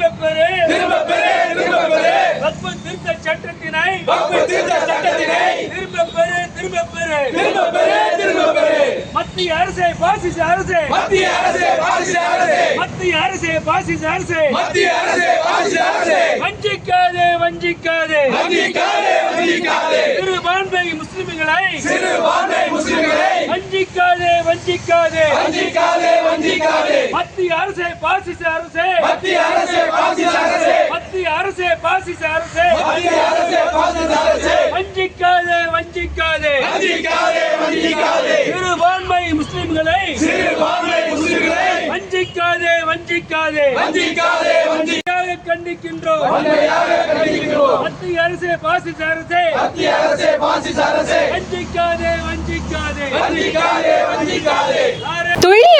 திரும்ப பெறு திரும்ப பெறு திரும்ப பெறு வக்பு திருத்த சட்டத்தினை. வக்பு திருத்த பாசிச அரசே. மத்திய அரசே பாசிச அரசே. மத்திய மத்திய அரசே பாசிச அரசே. வஞ்சிக்காதே வஞ்சிக்காதே. வஞ்சிக்காதே வஞ்சிக்காதே. சிறுபான்மை முஸ்லிம்களை. சிறுபான்மை முஸ்லிம்களை. வஞ்சிக்காதே வஞ்சிக்காதே. வஞ்சிக்காதே வஞ்சிக்காதே. மத்திய அரசே பாசிச அரசே. மத்திய அரசே பாசிச அரசே. மத்திய அரசே பாசிச அரசே. மத்திய அரசே பாசிச அரசே. வஞ்சிக்காதே வஞ்சிக்காதே. வஞ்சிக்காதே வஞ்சிக்காதே. சிறுபான்மை முஸ்லிம்களை. சிறுபான்மை முஸ்லிம்களை. வஞ்சிக்காதே வஞ்சிக்காதே. வஞ்சிக்காதே வஞ்சி வன்மையாக கண்டிக்கின்றோம். வன்மையாக கண்டிக்கின்றோம். மத்திய அரசே பாசிச அரசே. மத்திய அரசே பாசிச அரசே. வஞ்சிக்காதே வஞ்சிக்காதே. வஞ்சிக்காதே வஞ்சிக்காதே.